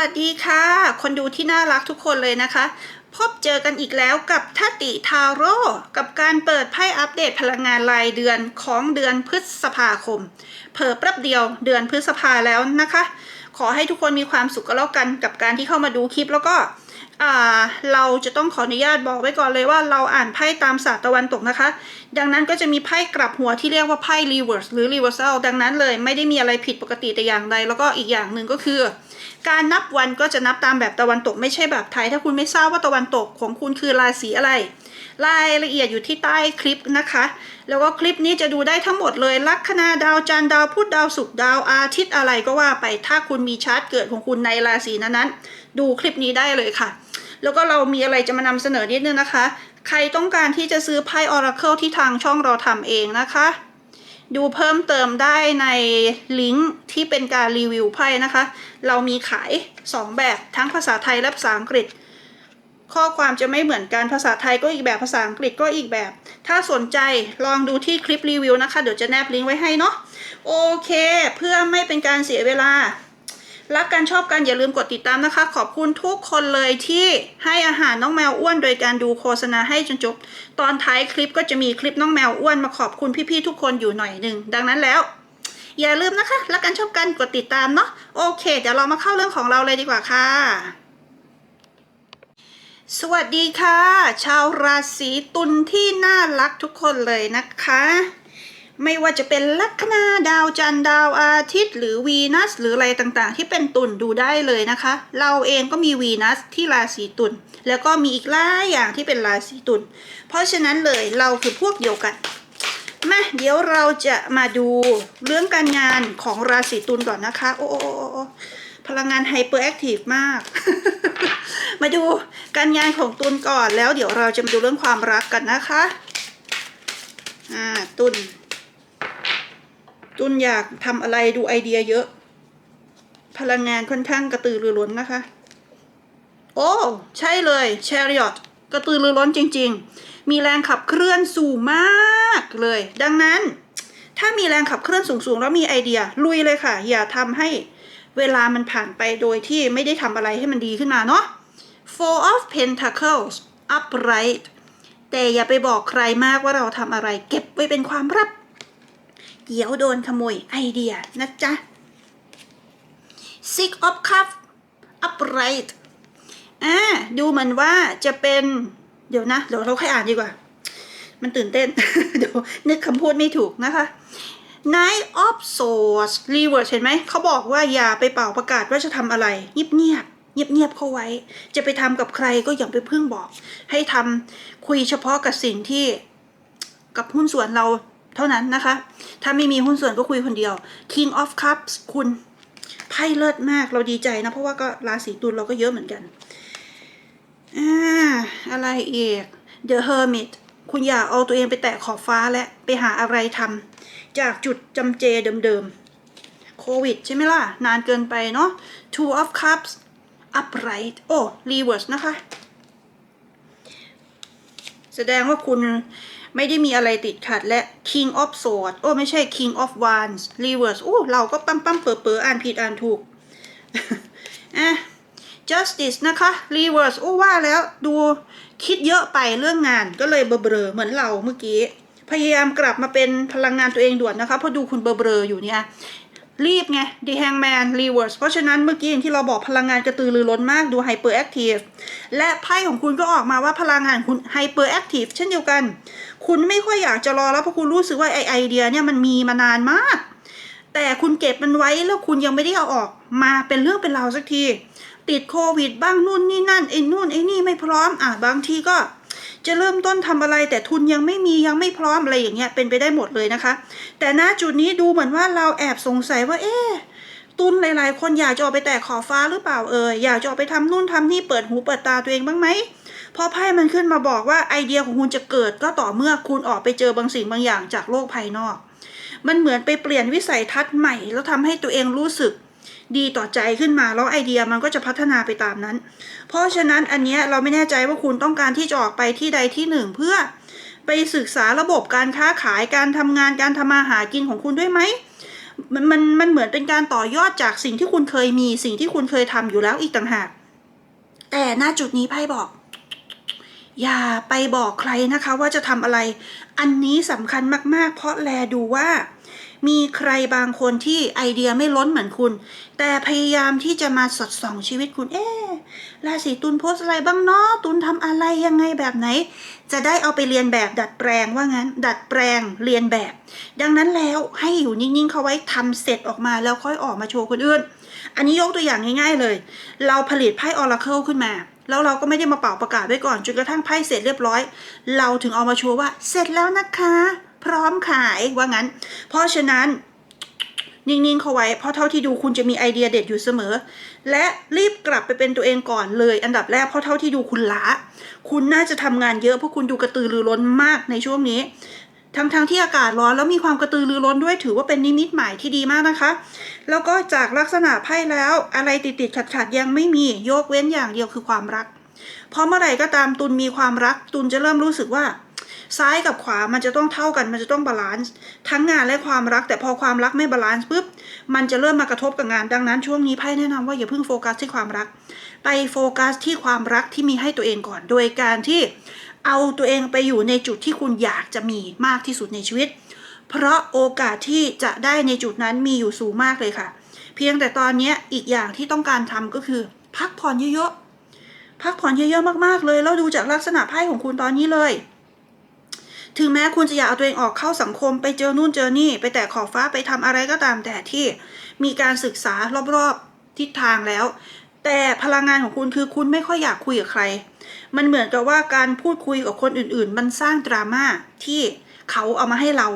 วัสดีค่ะ คนดูที่น่ารักทุกคนเลยนะคะ พบเจอกันอีกแล้วกับทัติทาโร่กับการเปิดไพ่อัปเดตพลังงานรายเดือนของเดือนพฤษภาคมเผลอแป๊บเดียวเดือนพฤษภาแล้วนะคะ ขอให้ทุกคนมีความสุขก็แล้วกันกับการที่เข้ามาดูคลิปแล้วก็ เราจะต้องขออนุญาตบอกไว้ก่อนเลยว่าเราอ่านไพ่ตามศาสตร์ตะวันตกนะคะ ดังนั้นก็จะมีไพ่กลับหัวที่เรียกว่าไพ่ reverse หรือ reversal ดังนั้นเลยไม่ได้มีอะไรผิดปกติแต่อย่างใด แล้วก็อีกอย่างหนึ่งก็คือ การนับวันก็จะนับตามแบบตะวันตกไม่ใช่แบบไทย ถ้าคุณไม่ทราบว่าตะวันตกของคุณคือราศีอะไร รายละเอียดอยู่ที่ใต้คลิปนะคะ แล้วก็คลิปนี้จะดูได้ทั้งหมดเลยลัคนาดาวจันดาวพุธดาวศุกร์ดาวอาทิตย์อะไรก็ว่าไปถ้าคุณมีชาร์ตเกิดของคุณในราศีนั้นๆดูคลิปนี้ได้เลยค่ะ แล้วก็เรามีอะไรจะมานำเสนอนิดนึงนะคะ ใครต้องการที่จะซื้อไพ่ Oracle ที่ทางช่องเราทำเองนะคะ ดูเพิ่มเติมได้ในลิงก์ที่เป็นการรีวิวไพ่นะคะ เรามีขาย 2 แบบทั้งภาษาไทยและภาษาอังกฤษ ข้อความจะไม่เหมือนกันภาษาไทยก็อีกแบบภาษาอังกฤษก็อีกแบบ ถ้าสนใจลองดูที่คลิปรีวิวนะคะ เดี๋ยวจะแนบลิงก์ไว้ให้เนาะโอเค เพื่อไม่เป็นการเสียเวลา รักกันชอบกันอย่าลืมกดติดตามนะคะ ขอบคุณทุกคนเลยที่ให้อาหารน้องแมวอ้วน โดยการดูโฆษณาให้จนจบ ตอนท้ายคลิปก็จะมีคลิปน้องแมวอ้วนมาขอบคุณพี่ๆทุกคนอยู่หน่อยหนึ่งดังนั้นแล้ว อย่าลืมนะคะ รักกันชอบกันกดติดตามเนาะโอเค เดี๋ยวเรามาเข้าเรื่องของเราเลยดีกว่าค่ะสวัสดีค่ะ ชาวราศีตุลที่น่ารักทุกคนเลยนะคะ ไม่ว่าจะเป็นลัคนาดาวจันทร์ดาวอาทิตย์ หรือวีนัส หรืออะไรต่างๆ ที่เป็นตุลดูได้เลยนะคะ เราเองก็มีวีนัสที่ราศีตุลแล้วก็มีอีกหลายอย่างที่เป็นราศีตุลเพราะฉะนั้นเลยเราคือพวกเดียวกันมาเดี๋ยวเราจะมาดูเรื่องการงานของราศีตุลก่อนนะคะ โอ้โอ้โอ้พลังงานไฮเปอร์แอคทีฟมาก มาดูการงานของตุลก่อนแล้วเดี๋ยวเราจะมาดูเรื่องความรักกันนะคะ อ่าตุล ตุนอยากทำอะไรดูไอเดียเยอะ พลังงานค่อนข้างกระตือรือร้นนะคะ โอ้ ใช่เลยแชริอตกระตือรือร้นจริง ๆ มีแรงขับเคลื่อนสูงมากเลย ดังนั้น ถ้ามีแรงขับเคลื่อนสูงๆ แล้วมีไอเดีย ลุยเลยค่ะ อย่าทำให้เวลามันผ่านไปโดยที่ไม่ได้ทำอะไรให้มันดีขึ้นมาเนาะ Four of Pentacles upright แต่อย่าไปบอกใครมากว่าเราทำอะไร เก็บไว้เป็นความลับ เดี๋ยวโดนขโมยไอเดียนะจ๊ะ Six of Cups upright อ่าดูเหมือนว่าจะเป็น เดี๋ยวนะ เดี๋ยวเราค่อยอ่านดีกว่า มันตื่นเต้น เดี๋ยวนึกคำพูดไม่ถูกนะคะ Nine of Swords Reverse เห็นไหม เขาบอกว่าอย่าไปเป่าประกาศว่าจะทำอะไร เงียบเงียบเงียบเงียบเข้าไว้ จะไปทำกับใครก็อย่าไปพึ่งบอก ให้ทำคุยเฉพาะกับสิ่งที่กับหุ้นส่วนเรา เท่านั้นนะคะ ถ้าไม่มีหุ้นส่วนก็คุยคนเดียว King of Cups คุณไพ่เลิศมากเราดีใจนะ เพราะว่าก็ราศีตุลเราก็เยอะเหมือนกันอ่าอะไรอีก The Hermit คุณอย่าเอาตัวเองไปแตะขอบฟ้าและไปหาอะไรทำจากจุดจำเจเดิมๆ โควิดใช่ไหมล่ะ นานเกินไปเนาะ Two of Cups upright โอ้ reverse นะคะ แสดงว่าคุณ ไม่ได้มีอะไรติดขัดและ King of Swords โอ้ไม่ใช่ King of Wands Reverse โอ้เราก็ปั๊มปั๊มเปิดเปิดอ่านผิดอ่านถูกอะ Justice นะคะ Reverse โอ้ว่าแล้วดูคิดเยอะไปเรื่องงานก็เลยเบลอเหมือนเราเมื่อกี้ พยายามกลับมาเป็นพลังงานตัวเองด่วนนะคะเพราะดูคุณเบลออยู่เนี่ย รีบไง The Hangman Reverse เพราะฉะนั้นเมื่อกี้อย่างที่เราบอกพลังงานกระตือรือร้นมากดู Hyper Active และไพ่ของคุณก็ออกมาว่าพลังงานคุณ Hyper Active เช่นเดียวกัน คุณไม่ค่อยอยากจะรอแล้วเพราะคุณรู้สึกว่าไอไอเดียเนี่ยมันมีมานานมาก แต่คุณเก็บมันไว้แล้วคุณยังไม่ได้เอาออกมาเป็นเรื่องเป็นราวสักที ติดโควิดบ้างนู่นนี่นั่นไอ้นู่นไอ้นี่ไม่พร้อมอะบางทีก็ จะเริ่มต้นทำอะไรแต่ทุนยังไม่มียังไม่พร้อมอะไรอย่างเงี้ยเป็นไปได้หมดเลยนะคะ แต่ณจุดนี้ดูเหมือนว่าเราแอบสงสัยว่าเอ๊ะตุนหลายๆ คนอยากจะออกไปแตะขอฟ้าหรือเปล่าเอ่ยอยากจะออกไปทำนู่นทำนี่เปิดหูเปิดตาตัวเองบ้างไหมพอไพ่มันขึ้นมาบอกว่าไอเดียของคุณจะเกิดก็ต่อเมื่อคุณออกไปเจอบางสิ่งบางอย่างจากโลกภายนอก มันเหมือนไปเปลี่ยนวิสัยทัศน์ใหม่ แล้วทำให้ตัวเองรู้สึก ดีต่อใจขึ้นมาแล้วไอเดียมันก็จะพัฒนาไปตามนั้น เพราะฉะนั้นอันเนี้ยเราไม่แน่ใจว่าคุณต้องการที่จะออกไปที่ใดที่หนึ่งเพื่อไปศึกษาระบบการค้าขายการทำงานการทำมาหากินของคุณด้วยไหมมันมันมันเหมือนเป็นการต่อยอดจากสิ่งที่คุณเคยมีสิ่งที่คุณเคยทำอยู่แล้วอีกต่างหาก แต่ณจุดนี้ไพ่บอก อย่าไปบอกใครนะคะว่าจะทำอะไร อันนี้สำคัญมากๆ เพราะแลดูว่า มีใครบางคนที่ไอเดียไม่ล้นเหมือนคุณ แต่พยายามที่จะมาสดส่องชีวิตคุณ เอ๊ราศีตุลโพสอะไรบ้างเนาะตุลทำอะไรยังไงแบบไหน จะได้เอาไปเรียนแบบดัดแปลงว่างั้น ดัดแปลงเรียนแบบ ดังนั้นแล้วให้อยู่นิ่งๆเขาไว้ทำเสร็จออกมาแล้วค่อยออกมาโชว์คนอื่น อันนี้ยกตัวอย่างง่าย ๆเลย เราผลิตไพ่ออราเคิลขึ้นมาแล้วเราก็ไม่ได้มาเป่าประกาศไว้ก่อนจนกระทั่งไพ่เสร็จเรียบร้อย เราถึงเอามาโชว์ว่าเสร็จแล้วนะคะ พร้อมขายว่างั้น เพราะฉะนั้นนิ่งๆ เขาไว้ เพราะเท่าที่ดูคุณจะมีไอเดียเด็ดอยู่เสมอ และรีบกลับไปเป็นตัวเองก่อนเลย อันดับแรกเพราะเท่าที่ดูคุณล้า คุณน่าจะทำงานเยอะเพราะคุณดูกระตือรือร้นมากในช่วงนี้ ทั้งๆทที่อากาศร้อนแล้วมีความกระตือรือร้นด้วยถือว่าเป็นนิมิตหมายที่ดีมากนะคะ แล้วก็จากลักษณะไพ่แล้วอะไรติดติดขัดขัดๆยังไม่มียกเว้นอย่างเดียวคือความรัก เพราะเมื่อไหร่ก็ตามตุนมีความรัก ตุนจะเริ่มรู้สึกว่า ซ้ายกับขวามันจะต้องเท่ากันมันจะต้องบาลานซ์ทั้งงานและความรัก แต่พอความรักไม่บาลานซ์ปุ๊บมันจะเริ่มมากระทบกับงาน ดังนั้นช่วงนี้ไพ่แนะนำว่าอย่าเพิ่งโฟกัสที่ความรัก ไปโฟกัสที่ความรักที่มีให้ตัวเองก่อน โดยการที่เอาตัวเองไปอยู่ในจุดที่คุณอยากจะมีมากที่สุดในชีวิต เพราะโอกาสที่จะได้ในจุดนั้นมีอยู่สูงมากเลยค่ะ เพียงแต่ตอนนี้อีกอย่างที่ต้องการทำก็คือ พักผ่อนเยอะๆพักผ่อนเยอะๆมากๆเลยแล้วดูจากลักษณะไพ่ของคุณตอนนี้เลย ถึงแม้คุณจะอยากเอาตัวเองออกเข้าสังคมไปเจอนู่นเจอนี่ ไปแตะขอบฟ้าไปทำอะไรก็ตามแต่ที่มีการศึกษารอบๆทิศทางแล้ว แต่พลังงานของคุณคือคุณไม่ค่อยอยากคุยกับใคร มันเหมือนกับว่าการพูดคุยกับคนอื่นๆ มันสร้างดราม่าที่เขาเอามาให้เรา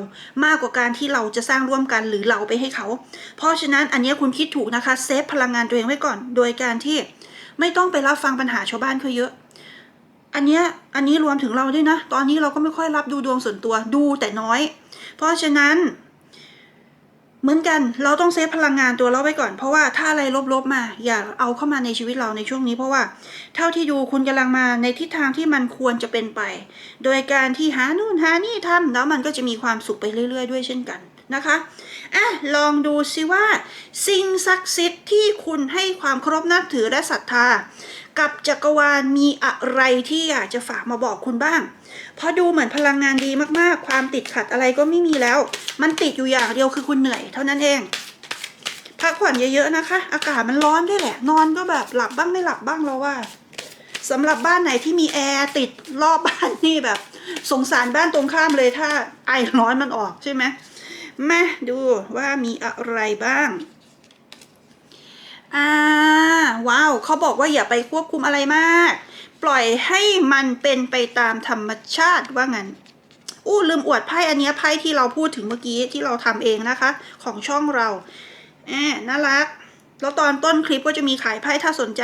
มากกว่าการที่เราจะสร้างร่วมกันหรือเราไปให้เขา เพราะฉะนั้นอันนี้คุณคิดถูกนะคะเซฟพลังงานตัวเองไว้ก่อน โดยการที่ไม่ต้องไปรับฟังปัญหาชาวบ้านเขาเยอะ อันเนี้ยอันนี้รวมถึงเราด้วยนะ ตอนนี้เราก็ไม่ค่อยรับดูดวงส่วนตัวดูแต่น้อย เพราะฉะนั้น เหมือนกันเราต้องเซฟพลังงานตัวเราไว้ก่อน เพราะว่าถ้าอะไรลบๆมา อย่าเอาเข้ามาในชีวิตเราในช่วงนี้ เพราะว่าเท่าที่ดูคุณกำลังมาในทิศทางที่มันควรจะเป็นไป โดยการที่หานู่นหานี่ทำแล้วมันก็จะมีความสุขไปเรื่อย ๆ ด้วยเช่นกันนะคะอะลองดูซิว่า สิ่งศักดิ์สิทธิ์ที่คุณให้ความเคารพนับถือและศรัทธา กับจักรวาลมีอะไรที่อยากจะฝากมาบอกคุณบ้าง เพราะดูเหมือนพลังงานดีมากๆ ความติดขัดอะไรก็ไม่มีแล้ว มันติดอยู่อย่างเดียวคือคุณเหนื่อย เท่านั้นเอง พักผ่อนเยอะๆนะคะ อากาศมันร้อนด้วยแหละ นอนก็แบบหลับบ้างไม่หลับบ้างเราว่าสำหรับบ้านไหนที่มีแอร์ติดรอบบ้านนี่แบบ สงสารบ้านตรงข้ามเลยถ้าไอร้อนมันออกใช่ไหมแมาดูว่ามีอะไรบ้าง อ่า ว้าว เขาบอกว่าอย่าไปควบคุมอะไรมาก ปล่อยให้มันเป็นไปตามธรรมชาติว่างั้นอู้ลืมอวดไพ่อันนี้ไพ่ที่เราพูดถึงเมื่อกี้ที่เราทำเองนะคะ ของช่องเราแอบน่ารัก แล้วตอนต้นคลิปก็จะมีขายไพ่ถ้าสนใจ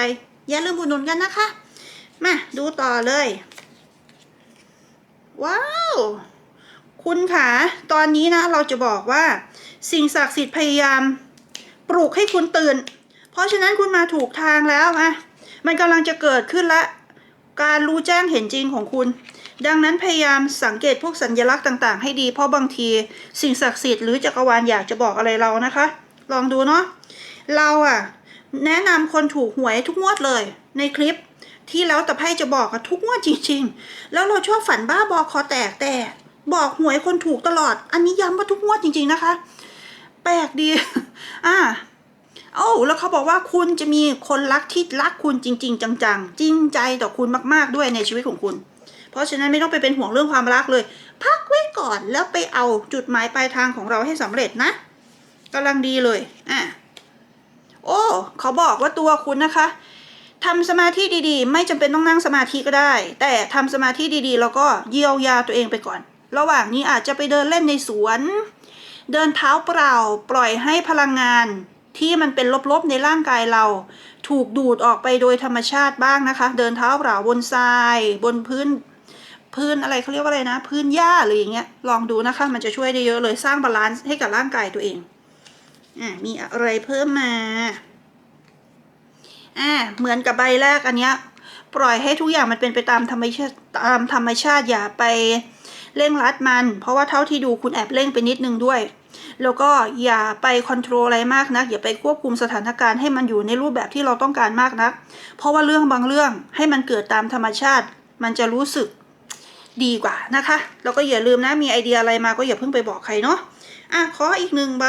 อย่าลืมอุดหนุนกันนะคะ มาดูต่อเลย ว้าว คุณคะตอนนี้นะเราจะบอกว่า สิ่งศักดิ์สิทธิ์พยายาม ปลุกให้คุณตื่น เพราะฉะนั้นคุณมาถูกทางแล้วอะมันกำลังจะเกิดขึ้นละการรู้แจ้งเห็นจริงของคุณ ดังนั้นพยายามสังเกตพวกสัญลักษณ์ต่าง ๆ ให้ดี เพราะบางทีสิ่งศักดิ์สิทธิ์หรือจักรวาลอยากจะบอกอะไรเรานะคะ ลองดูเนาะเราอะแนะนำคนถูกหวยทุกงวดเลย ในคลิปที่แล้วแต่ไพ่จะบอกอะทุกงวดจริง ๆ แล้วเราชอบฝันบ้าบอคอแตกแต่บอกหวยคนถูกตลอด อันนี้ย้ำว่าทุกงวดจริง ๆ นะคะ แปลกดี อ่า โอ้แล้วเขาบอกว่าคุณจะมีคนรักที่รักคุณจริง ๆ จังๆ จริงใจต่อคุณมากๆด้วยในชีวิตของคุณ เพราะฉะนั้นไม่ต้องไปเป็นห่วงเรื่องความรักเลย พักไว้ก่อนแล้วไปเอาจุดหมายปลายทางของเราให้สำเร็จนะกำลังดีเลยอะโอ้เขาบอกว่าตัวคุณนะคะทำสมาธิดีๆ ไม่จำเป็นต้องนั่งสมาธิก็ได้ แต่ทำสมาธิดีๆ แล้วก็เยียวยาตัวเองไปก่อน ระหว่างนี้อาจจะไปเดินเล่นในสวน เดินเท้าเปล่า ปล่อยให้พลังงาน ที่มันเป็นลบๆในร่างกายเรา ถูกดูดออกไปโดยธรรมชาติบ้างนะคะ เดินเท้าเปล่าบนทราย บนพื้น พื้นอะไรเขาเรียกว่าอะไรนะ พื้นหญ้าหรืออย่างเงี้ยลองดูนะคะ มันจะช่วยได้เยอะเลยสร้างบาลานซ์ให้กับร่างกายตัวเองอ่ามีอะไรเพิ่มมาอ่าเหมือนกับใบแรกอันเนี้ยปล่อยให้ทุกอย่างมันเป็นไปตามธรรมชาติตามธรรมชาติอย่าไปเร่งรัดมัน เพราะว่าเท่าที่ดูคุณแอบเร่งไปนิดนึงด้วย แล้วก็อย่าไปคอนโทรลอะไรมากนักอย่าไปควบคุมสถานการณ์ให้มันอยู่ในรูปแบบที่เราต้องการมากนัก เพราะว่าเรื่องบางเรื่องให้มันเกิดตามธรรมชาติ มันจะรู้สึกดีกว่านะคะ แล้วก็อย่าลืมนะมีไอเดียอะไรมาก็อย่าเพิ่งไปบอกใครเนาะอะขออีกหนึ่งใบ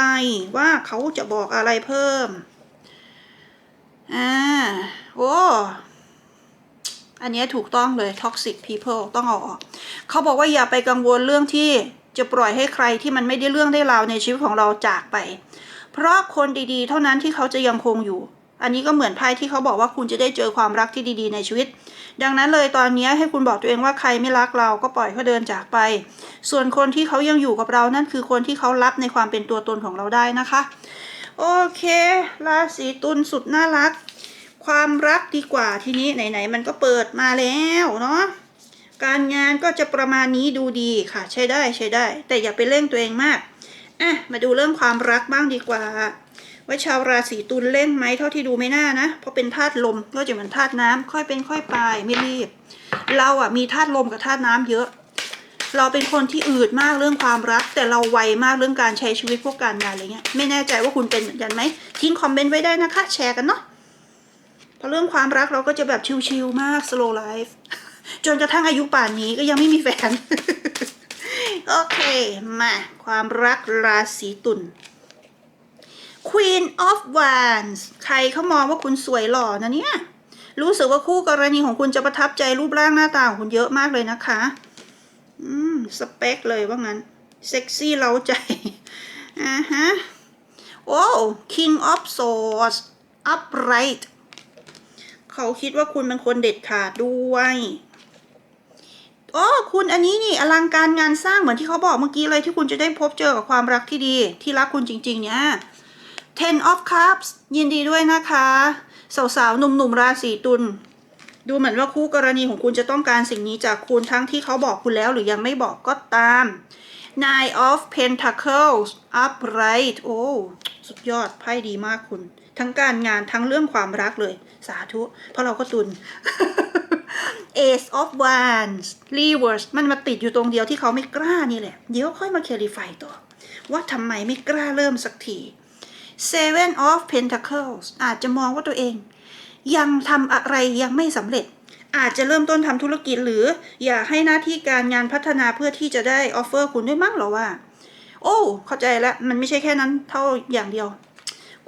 ว่าเขาจะบอกอะไรเพิ่มอ่าโอ้อันนี้ถูกต้องเลย toxic people ต้องเอาออก เขาบอกว่าอย่าไปกังวลเรื่องที่ จะปล่อยให้ใครที่มันไม่ได้เรื่องได้ราวในชีวิตของเราจากไป เพราะคนดีๆ เท่านั้นที่เขาจะยังคงอยู่ อันนี้ก็เหมือนไพ่ที่เขาบอกว่าคุณจะได้เจอความรักที่ดีๆ ในชีวิต ดังนั้นเลยตอนนี้ให้คุณบอกตัวเองว่าใครไม่รักเราก็ปล่อยเขาเดินจากไป ส่วนคนที่เขายังอยู่กับเรานั่นคือคนที่เขารับในความเป็นตัวตนของเราได้นะคะ โอเคราศีตุลสุดน่ารัก ความรักดีกว่าทีนี้ไหนๆมันก็เปิดมาแล้วเนาะ การงานก็จะประมาณนี้ดูดีค่ะใช้ได้ใช้ได้ แต่อย่าไปเร่งตัวเองมากอะมาดูเรื่องความรักบ้างดีกว่า ว่าชาวราศีตุลเร่งไหมเท่าที่ดูไม่น่านะ เพราะเป็นธาตุลมก็จะเหมือนธาตุน้ำค่อยเป็นค่อยไปไม่รีบ เราอะมีธาตุลมกับธาตุน้ำเยอะ เราเป็นคนที่อืดมากเรื่องความรัก แต่เราไวมากเรื่องการใช้ชีวิตพวกการงานอะไรเงี้ยไม่แน่ใจว่าคุณเป็นเหมือนกันไหมทิ้งคอมเมนต์ไว้ได้นะคะ แชร์กันเนาะพราะเรื่องความรักเราก็จะแบบชิลๆมาก slow life จนกระทั่งอายุป่านนี้ก็ยังไม่มีแฟน โอเค มา ความรักราศีตุล Queen of Wands ใครเขามองว่าคุณสวยหล่อนะเนี่ย รู้สึกว่าคู่กรณีของคุณจะประทับใจรูปร่างหน้าตาของคุณเยอะมากเลยนะคะ อืม สเปคเลยว่างั้น เซ็กซี่เล้าใจ อ่าฮะ โอ้ King of Swords upright เขาคิดว่าคุณเป็นคนเด็ดขาดด้วย โอ้คุณอันนี้นี่อลังการงานสร้างเหมือนที่เขาบอกเมื่อกี้เลยที่คุณจะได้พบเจอกับความรักที่ดี ที่รักคุณจริง ๆ เนี่ย Ten of Cups ยินดีด้วยนะคะ สาวๆ หนุ่มๆ ราศีตุลดูเหมือนว่าคู่กรณีของคุณจะต้องการสิ่งนี้จากคุณทั้งที่เขาบอกคุณแล้วหรือยังไม่บอกก็ตาม Nine of Pentacles upright โอ้สุดยอดไพ่ดีมากคุณ ทั้งการงานทั้งเรื่องความรักเลย สาธุ เพราะเราก็ตุน Ace of Wands Reverse มันมาติดอยู่ตรงเดียวที่เขาไม่กล้านี่แหละ เดี๋ยวค่อยมา clarify ต่อ ว่าทำไมไม่กล้าเริ่มสักที Seven of Pentacles อาจจะมองว่าตัวเอง ยังทำอะไรยังไม่สำเร็จ อาจจะเริ่มต้นทำธุรกิจหรือ อยากให้หน้าที่การงานพัฒนาเพื่อที่จะได้ออฟเฟอร์คุณด้วยมั้งหรอว่า โอ้เข้าใจแล้ว มันไม่ใช่แค่นั้นเท่าอย่างเดียว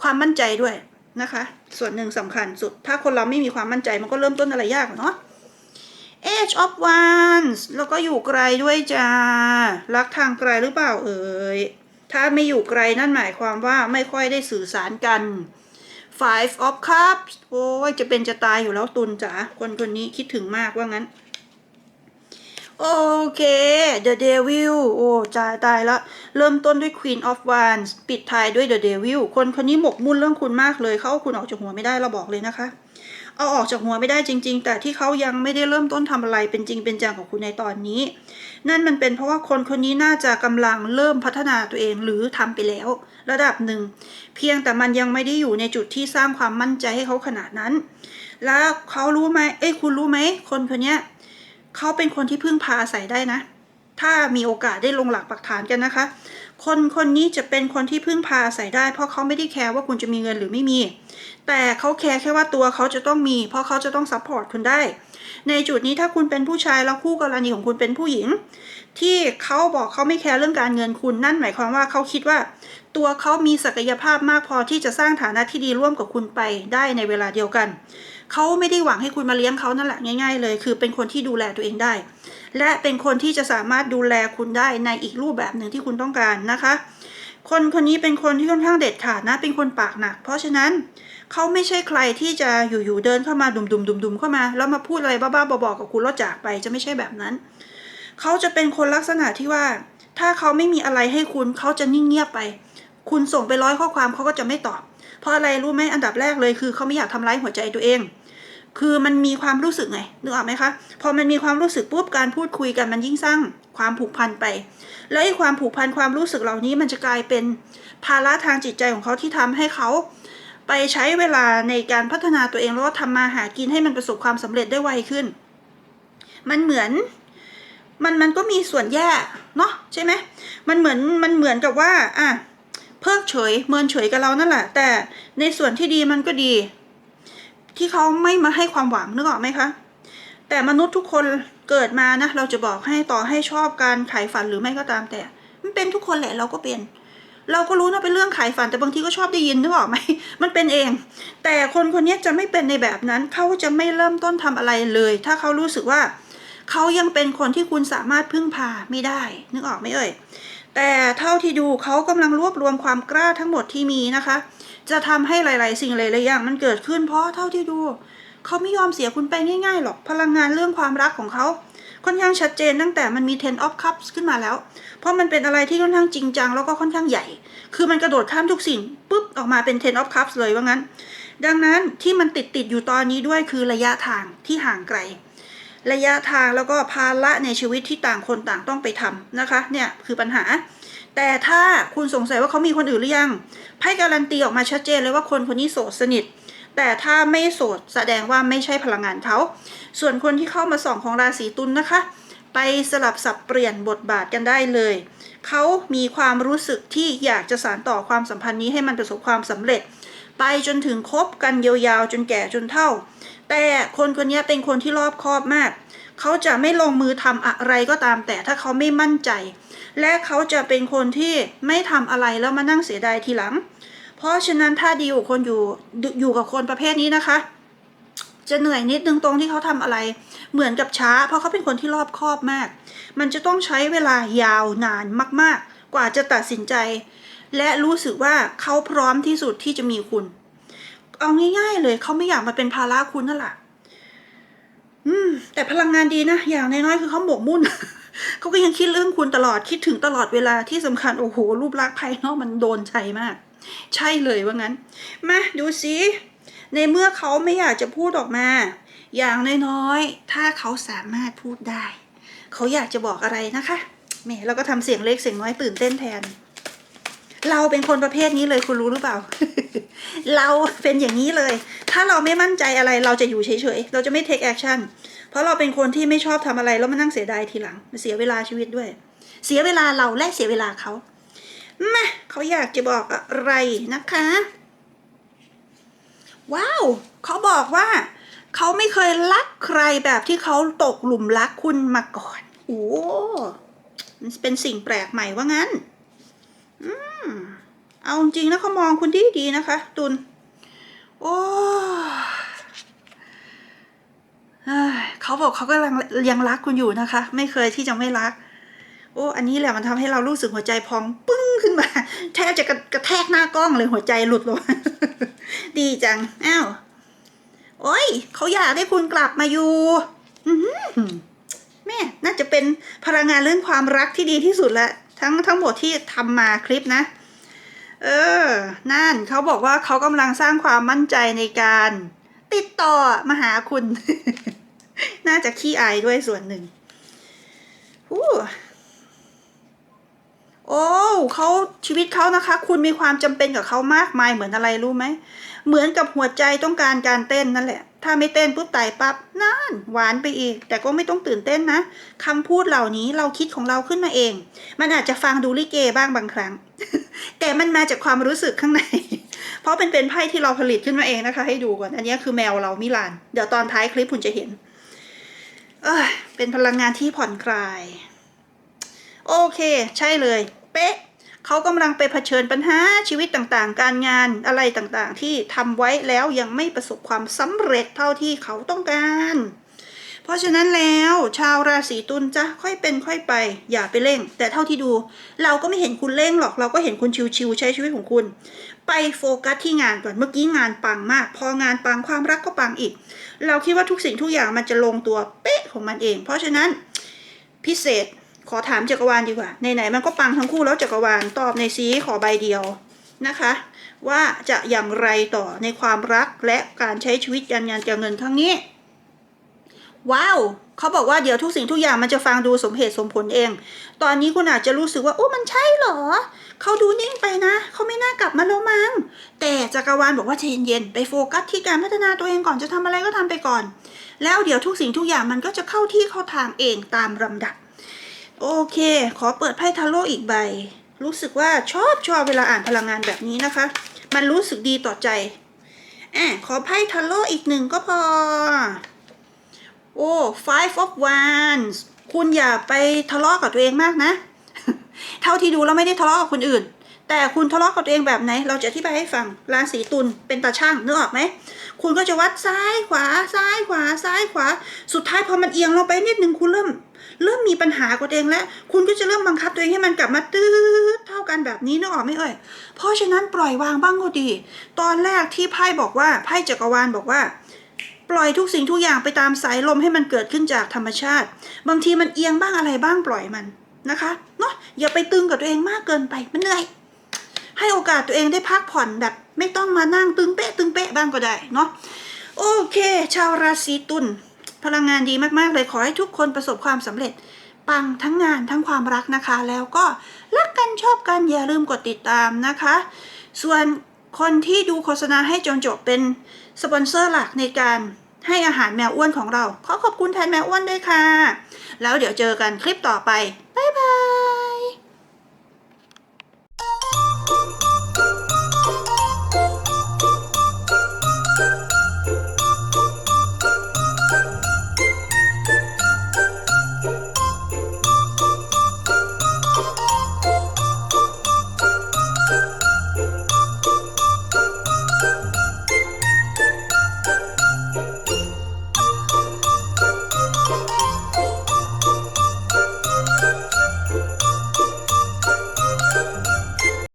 ความมั่นใจด้วยนะคะ ส่วนหนึ่งสำคัญสุด ถ้าคนเราไม่มีความมั่นใจมันก็เริ่มต้นอะไรยากเนาะ Age of Wands แล้วก็อยู่ไกลด้วยจ้า รักทางไกลหรือเปล่าเอ่ย ถ้าไม่อยู่ไกลนั่นหมายความว่าไม่ค่อยได้สื่อสารกัน Five of Cups โอ้ยจะเป็นจะตายอยู่แล้วตุนจ๋าคนคนนี้คิดถึงมากว่างั้น โอเค The Devil โอ้จายตายละ เริ่มต้นด้วย Queen of Wands ปิดท้ายด้วย The Devil คนคนนี้หมกมุ่นเรื่องคุณมากเลย เขาเอาคุณออกจากหัวไม่ได้เราบอกเลยนะคะ เอาออกจากหัวไม่ได้จริง ๆ แต่ที่เขายังไม่ได้เริ่มต้นทำอะไรเป็นจริงเป็นจังของคุณในตอนนี้ นั่นมันเป็นเพราะว่าคนคนนี้น่าจะกำลังเริ่มพัฒนาตัวเองหรือทำไปแล้ว ระดับหนึ่ง เพียงแต่มันยังไม่ได้อยู่ในจุดที่สร้างความมั่นใจให้เขาขนาดนั้น แล้วเขารู้ไหมเอ้ยคุณรู้ไหมคนคนนี้เขาเป็นคนที่พึ่งพาอาศัยได้นะ ถ้ามีโอกาสได้ลงหลักปักฐานกันนะคะ คนคนนี้จะเป็นคนที่พึ่งพาใส่ได้ เพราะเขาไม่ได้แคร์ว่าคุณจะมีเงินหรือไม่มี แต่เขาแคร์แค่ว่าตัวเขาจะต้องมี เพราะเขาจะต้องซัพพอร์ตคุณได้ ในจุดนี้ถ้าคุณเป็นผู้ชายแล้วคู่กรณีของคุณเป็นผู้หญิง ที่เขาบอกเขาไม่แคร์เรื่องการเงินคุณนั่นหมายความว่าเขาคิดว่า ตัวเขามีศักยภาพมากพอที่จะสร้างฐานะที่ดีร่วมกับคุณไปได้ในเวลาเดียวกัน เขาไม่ได้หวังให้คุณมาเลี้ยงเขานั่นแหละง่ายๆ เลย คือเป็นคนที่ดูแลตัวเองได้ และเป็นคนที่จะสามารถดูแลคุณได้ในอีกรูปแบบหนึ่งที่คุณต้องการนะคะ คนคนนี้เป็นคนที่ค่อนข้างเด็ดขาดนะ เป็นคนปากหนัก เพราะฉะนั้นเขาไม่ใช่ใครที่จะอยู่ๆเดินเข้ามาดุมๆๆๆเข้ามาแล้วมาพูดอะไรบ้าๆบอๆกับคุณแล้วจากไปจะไม่ใช่แบบนั้น เขาจะเป็นคนลักษณะที่ว่า ถ้าเขาไม่มีอะไรให้คุณเขาจะนิ่งเงียบไป คุณส่งไปร้อยข้อความเขาก็จะไม่ตอบ เพราะอะไรรู้ไหมอันดับแรกเลยคือเขาไม่อยากทำร้ายหัวใจตัวเอง คือมันมีความรู้สึกไงนึกออกไหมคะ พอมันมีความรู้สึกปุ๊บการพูดคุยกันมันยิ่งสร้างความผูกพันไป แล้วไอ้ความผูกพันความรู้สึกเหล่านี้มันจะกลายเป็นภาระทางจิตใจของเขาที่ทำให้เขาไปใช้เวลาในการพัฒนาตัวเองแล้วก็ทำมาหากินให้มันประสบความสำเร็จได้ไวขึ้น มันเหมือนมันมันก็มีส่วนแย่เนาะใช่ไหมมันเหมือนมันเหมือนกับว่าอะ เพิกเฉยเมินเฉยกับเรานั่นแหละ แต่ในส่วนที่ดีมันก็ดี ที่เขาไม่มาให้ความหวังนึกออกไหมคะแต่มนุษย์ทุกคนเกิดมานะเราจะบอกให้ต่อให้ชอบการขายฝันหรือไม่ก็ตามแต่ มันเป็นทุกคนแหละเราก็เป็น เราก็รู้นะเป็นเรื่องขายฝันแต่บางทีก็ชอบได้ยินนึกออกไหมมันเป็นเอง แต่คนคนนี้จะไม่เป็นในแบบนั้นเขาจะไม่เริ่มต้นทำอะไรเลย ถ้าเขารู้สึกว่าเขายังเป็นคนที่คุณสามารถพึ่งพาไม่ได้ นึกออกไหมเอ่ย แต่เท่าที่ดูเขากำลังรวบรวมความกล้าทั้งหมดที่มีนะคะ จะทำให้หลาย ๆ สิ่งหลายๆอย่างมันเกิดขึ้น เพราะเท่าที่ดูเขาไม่ยอมเสียคุณไปง่าย ๆ หรอกพลังงานเรื่องความรักของเขาค่อนข้างชัดเจนตั้งแต่มันมี ten of cups ขึ้นมาแล้ว เพราะมันเป็นอะไรที่ค่อนข้างจริงจังแล้วก็ค่อนข้างใหญ่ คือมันกระโดดข้ามทุกสิ่งปุ๊บออกมาเป็น ten of cups เลยว่างั้น ดังนั้นที่มันติดติดอยู่ตอนนี้ด้วยคือระยะทางที่ห่างไกล ระยะทางแล้วก็ภาระในชีวิตที่ต่างคนต่างต้องไปทำนะคะ เนี่ยคือปัญหา แต่ถ้าคุณสงสัยว่าเขามีคนอื่นหรือยังไพ่การันตีออกมาชัดเจนเลยว่าคนคนนี้โสดสนิท แต่ถ้าไม่โสดแสดงว่าไม่ใช่พลังงานเขา ส่วนคนที่เข้ามาส่องของราศีตุลนนะคะ ไปสลับสับเปลี่ยนบทบาทกันได้เลย เขามีความรู้สึกที่อยากจะสานต่อความสัมพันธ์นี้ให้มันประสบความสำเร็จ ไปจนถึงคบกันยาวๆจนแก่จนเฒ่า แต่คนคนนี้เป็นคนที่รอบคอบมาก เขาจะไม่ลงมือทำอะไรก็ตาม แต่ถ้าเขาไม่มั่นใจ และเขาจะเป็นคนที่ไม่ทำอะไรแล้วมานั่งเสียดายทีหลัง เพราะฉะนั้นถ้าดีอยู่คนอยู่อยู่กับคนประเภทนี้นะคะ จะเหนื่อยนิดนึงตรงที่เขาทำอะไร เหมือนกับช้า เพราะเขาเป็นคนที่รอบคอบมาก มันจะต้องใช้เวลายาวนานมาก ๆ กว่าจะตัดสินใจ และรู้สึกว่าเขาพร้อมที่สุดที่จะมีคุณ เอาง่ายๆเลยเขาไม่อยากมาเป็นภาระคุณนั่นแหละอืม แต่พลังงานดีนะ อย่างน้อยๆคือเขาหมกมุ่นเขาก็ยังคิดเรื่องคุณตลอดคิดถึงตลอดเวลาที่สำคัญโอ้โหรูปลักษณ์ภายนอกมันโดนใจมาก ใช่เลยว่างั้น มาดูสิ ในเมื่อเขาไม่อยากจะพูดออกมา อย่างน้อยๆ ถ้าเขาสามารถพูดได้ เขาอยากจะบอกอะไรนะคะแหมเราก็ทำเสียงเล็กเสียงน้อยตื่นเต้นแทน เราเป็นคนประเภทนี้เลยคุณรู้หรือเปล่า เราเป็นอย่างนี้เลย ถ้าเราไม่มั่นใจอะไรเราจะอยู่เฉยๆ เราจะไม่ take action เพราะเราเป็นคนที่ไม่ชอบทำอะไรแล้วมานั่งเสียดายทีหลังมันเสียเวลาชีวิตด้วย เสียเวลาเราและเสียเวลาเขามาเขาอยากจะบอกอะไรนะคะ ว้าวเขาบอกว่า เขาไม่เคยรักใครแบบที่เขาตกหลุมรักคุณมาก่อน โอ้มันเป็นสิ่งแปลกใหม่ว่างั้น อืมเอาจริงนะเขามองคุณดีดีๆนะคะ ตุนโอ้เขาบอกเขาก็ยังยังรักคุณอยู่นะคะ ไม่เคยที่จะไม่รัก โอ้อันนี้แหละมันทำให้เรารู้สึกหัวใจพองปึ้งขึ้นมาแทบจะกระกระแทกหน้ากล้องเลยหัวใจหลุดลงดีจังอ้าวโอ้ยเขาอยากให้คุณกลับมาอยู่แม่น่าจะเป็นพลังงานเรื่องความรักที่ดีที่สุดละทั้งทั้งหมดที่ทำมาคลิปนะ เออ นั่นเขาบอกว่าเขากำลังสร้างความมั่นใจในการ ติดต่อมาหาคุณ น่าจะขี้อายด้วยส่วนหนึ่งฮู้ โอ้เขาชีวิตเขานะคะ คุณมีความจำเป็นกับเขามากมายเหมือนอะไรรู้ไหม เหมือนกับหัวใจต้องการการเต้นนั่นแหละ ถ้าไม่เต้นปุ๊บตายปั๊บนั่นหวานไปอีก แต่ก็ไม่ต้องตื่นเต้นนะคำพูดเหล่านี้เราคิดของเราขึ้นมาเอง มันอาจจะฟังดูลิเกบ้างบางครั้ง แต่มันมาจากความรู้สึกข้างใน เพราะเป็นเป็นไพ่ที่เราผลิตขึ้นมาเองนะคะ ให้ดูก่อน อันนี้คือแมวเรามิลาน เดี๋ยวตอนท้ายคลิปคุณจะเห็น เอยเป็นพลังงานที่ผ่อนคลาย โอเค ใช่เลย เป๊ะเขากำลังไปเผชิญปัญหาชีวิตต่างๆ การงานอะไรต่างๆ ที่ทำไว้แล้วยังไม่ประสบความสำเร็จเท่าที่เขาต้องการ เพราะฉะนั้นแล้วชาวราศีตุลจะค่อยเป็นค่อยไป อย่าไปเร่ง แต่เท่าที่ดู เราก็ไม่เห็นคุณเร่งหรอกเราก็เห็นคุณชิวๆใช้ชีวิตของคุณ ไปโฟกัสที่งานก่อนเมื่อกี้งานปังมาก พองานปังความรักก็ปังอีก เราคิดว่าทุกสิ่งทุกอย่างมันจะลงตัวเป๊ะของมันเอง เพราะฉะนั้นพิเศษ ขอถามจักรวาลดีกว่าไหนๆมันก็ปังทั้งคู่แล้วจักรวาลตอบในซีขอใบเดียวนะคะ ว่าจะอย่างไรต่อในความรักและการใช้ชีวิตการงานการเงินครั้งนี้ ว้าวเขาบอกว่าเดี๋ยวทุกสิ่งทุกอย่างมันจะฟังดูสมเหตุสมผลเอง ตอนนี้คุณอาจจะรู้สึกว่าโอ้มันใช่เหรอ เขาดูนิ่งไปนะเขาไม่น่ากลับมาแล้วมั้งแต่จักรวาลบอกว่าใจเย็นๆไปโฟกัสที่การพัฒนาตัวเองก่อนจะทำอะไรก็ทำไปก่อน แล้วเดี๋ยวทุกสิ่งทุกอย่างมันก็จะเข้าที่เข้าทางเองตามลำดับ โอเค ขอเปิดไพ่ทาโร่อีกใบ รู้สึกว่าชอบชอบเวลาอ่านพลังงานแบบนี้นะคะ มันรู้สึกดีต่อใจอะขอไพ่ทาโร่อีกหนึ่งก็พอ โอ้ five of wands คุณอย่าไปทะเลาะกับตัวเองมากนะ เท่าที่ดูแล้วไม่ได้ทะเลาะกับคนอื่น แต่คุณทะเลาะกับตัวเองแบบไหน เราจะอธิบายให้ฟังราศีตุลเป็นตาช่างนึกออกไหม คุณก็จะวัดซ้ายขวาซ้ายขวาซ้ายขวา สุดท้ายพอมันเอียงลงไปนิดนึงคุณเริ่ม เริ่มมีปัญหากับตัวเองแล้ว คุณก็จะเริ่มบังคับตัวเองให้มันกลับมาตืดเท่ากันแบบนี้นึกออกไหมเอ่ย เพราะฉะนั้นปล่อยวางบ้างก็ดี ตอนแรกที่ไพ่บอกว่าไพ่จักรวาลบอกว่าปล่อยทุกสิ่งทุกอย่างไปตามสายลมให้มันเกิดขึ้นจากธรรมชาติ บางทีมันเอียงบ้างอะไรบ้างปล่อยมันนะคะเนาะอย่าไปตึงกับตัวเองมากเกินไปมันเหนื่อย ให้โอกาสตัวเองได้พักผ่อนแบบ ไม่ต้องมานั่งตึงเป๊ะตึงเป๊ะบ้างก็ได้เนาะโอเค ชาวราศีตุลพลังงานดีมากๆเลยขอให้ทุกคนประสบความสำเร็จ ปังทั้งงานทั้งความรักนะคะ แล้วก็รักกันชอบกันอย่าลืมกดติดตามนะคะ ส่วนคนที่ดูโฆษณาให้จนจบเป็นสปอนเซอร์หลักในการให้อาหารแมวอ้วนของเรา ขอขอบคุณแทนแมวอ้วนด้วยค่ะ แล้วเดี๋ยวเจอกันคลิปต่อไป บ๊ายบาย